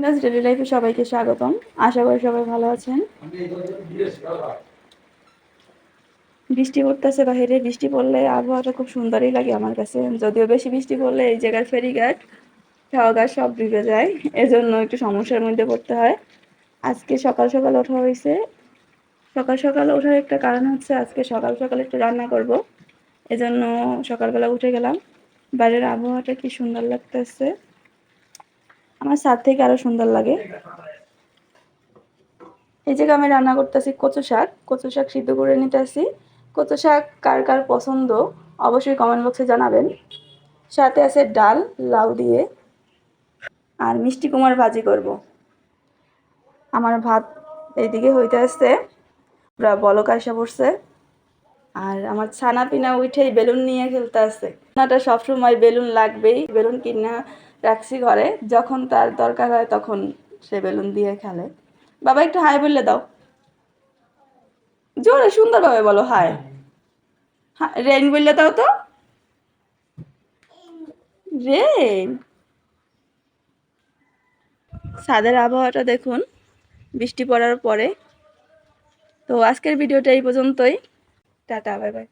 Indas daily লাইফে সবাইকে স্বাগতম। আশা করি সবাই ভালো আছেন। বৃষ্টি পড়তেছে বাইরে। বৃষ্টি পড়লে আবহাওয়াটা খুব সুন্দরই লাগে আমার কাছে। যদিও বেশি বৃষ্টি পড়লে এই জায়গার ফেরিঘাট খাওয়া সব ডুবে যায়। এজন্য একটু সমস্যার মধ্যে পড়তে হয়। আজকে সকাল সকাল ওঠা হয়েছে। সকাল সকাল ওঠার একটা কারণ হচ্ছে আজকে সকাল সকাল একটু রান্না করব। এজন্য সকালবেলা উঠে গেলাম। বাইরের আবহাওয়াটা কি সুন্দর লাগতেছে। আমার ছাদ থেকে আরও সুন্দর লাগে। এই জায়গায় আমি রান্না করতেছি কচু শাক কচু শাক সিদ্ধ করে নিতেছি। কচু শাক কার কার পছন্দ অবশ্যই কমেন্ট বক্সে জানাবেন। সাথে আছে ডাল, লাউ দিয়ে। আর মিষ্টি কুমার ভাজি করব। আমার ভাত এইদিকে হইতে আসছে, পুরা বলক আসা পড়ছে। আর আমার ছানা পিনা উঠেই বেলুন নিয়ে খেলতে আসছে। সবসময় বেলুন লাগবেই, বেলুন কিনা রাখছি ঘরে। যখন তার দরকার হয় তখন সে বেলুন দিয়ে খেলে। বাবা, একটু হাই বললে দাও। জোরে, সুন্দরভাবে বলো, হাই। রেন বললে দাও তো। রেন ছাদের আবহাওয়াটা দেখুন, বৃষ্টি পড়ার পরে। তো আজকের ভিডিওটা এই পর্যন্তই। টাটা, বাই বাই।